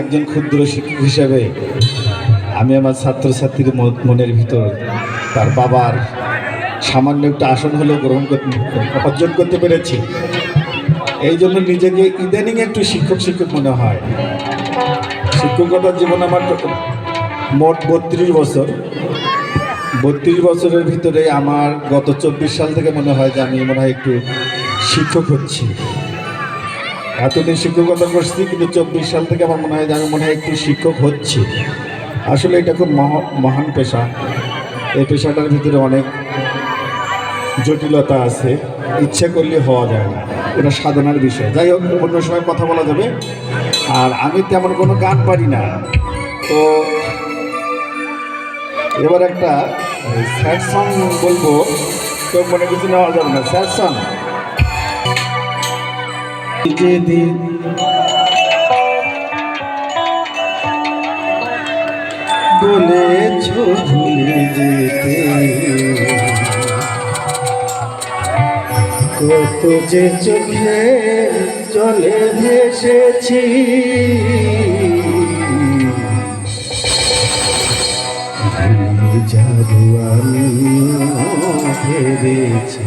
একজন ক্ষুদ্র শিক্ষক হিসেবে, আমি আমার ছাত্রছাত্রীর মনের ভিতর তার বাবার সামান্য একটা আসন হলেও গ্রহণ করতে অর্জন করতে পেরেছি। এই জন্য নিজেকে ইদানিং একটু শিক্ষক শিক্ষক মনে হয়। শিক্ষকতার জীবন আমার মোট বত্রিশ বছর। বত্রিশ বছরের ভিতরে আমার গত চব্বিশ সাল থেকে মনে হয় যে আমি মনে হয় একটু শিক্ষক হচ্ছি। এতদিন শিক্ষকতা করছি, কিন্তু চব্বিশ সাল থেকে আমার মনে হয় আমি মনে হয় একটু শিক্ষক হচ্ছি। আসলে এটা খুব মহা- মহান পেশা। এই পেশাটার ভিতরে অনেক জটিলতা আছে, ইচ্ছে করলে হওয়া যায় না। এটা সাধনার বিষয়। যাই হোক, অন্য সময় কথা বলা যাবে। আর আমি তেমন কোনো গান পারি না। তো এবার একটা স্যাড সং বলব, তো মনে কিছু নেওয়া যাবে না। Sad song? যেদিন বলেছ ভুলে যেতে। কত যে চোখে জলে ভেসেছি। যাব আমি ভেবেছি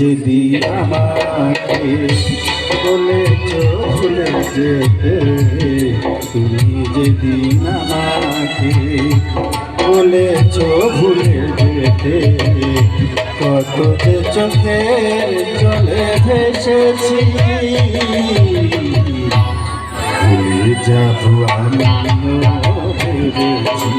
যদি আমাকে বলেছ ভুলে যেতে, তুমি যদি আমাকে বলেছ ভুলে যেতে কত যে চোখে চলে ভেসেছি। ভুলে যাব আমিও ভেবেছি।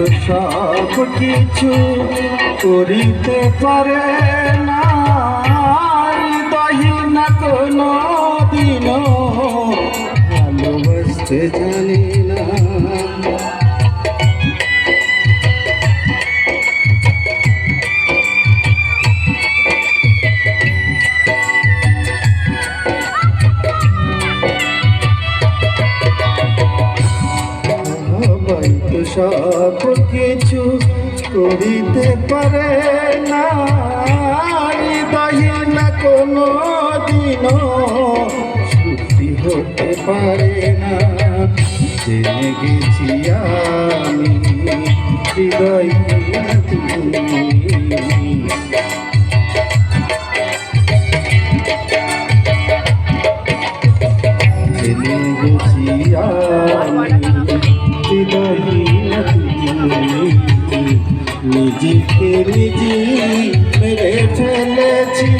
তো সব কিছু করিতে পারে না। না দিন ভালোবাসতে জানি সব কিছু করিতে পারে না। না কোনো দিন সত্যি হতে পারে না। জেনে গেছি আমি হৃদয় তুমি। নিজেকে নিজে মেরে ফেলেছি।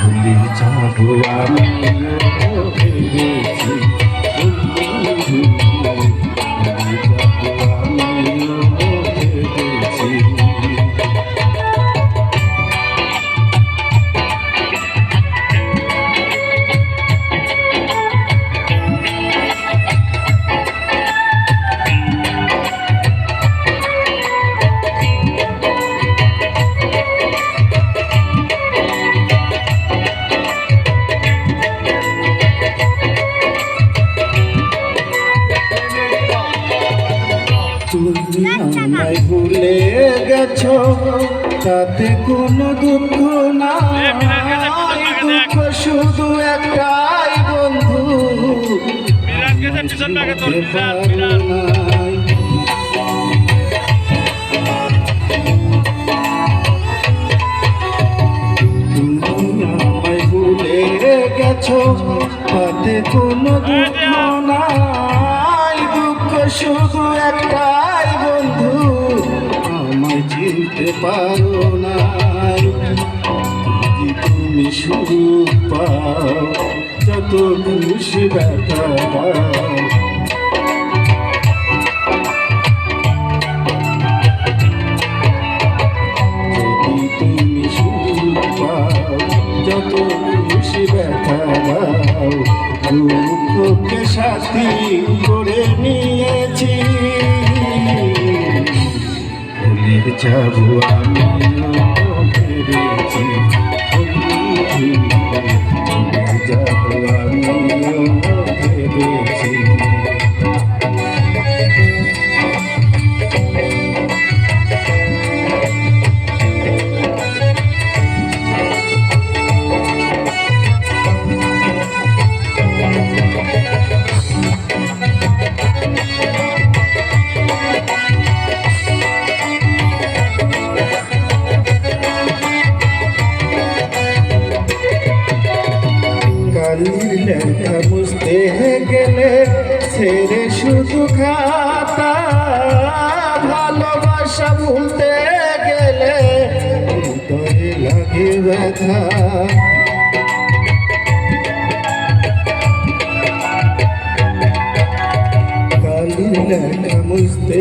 ভুলে যাব আমি তাতে কোনো দুঃখ নাই দুঃখ। শুধু একটাই বন্ধু। গেছে তাতে কোনো দুঃখ নাই। দুঃখ শুধু একটাই পারো যদি তুমি শুরু পাও যত খুশি ব্যথা তুমি সুখ পাও যত খুশি ব্যথা দুঃখকে সাথী করে নিয়েছি। যাব আমি। ভালোবাসা ভুলতে গেলে হৃদয়ে লাগে ব্যথা বুঝতে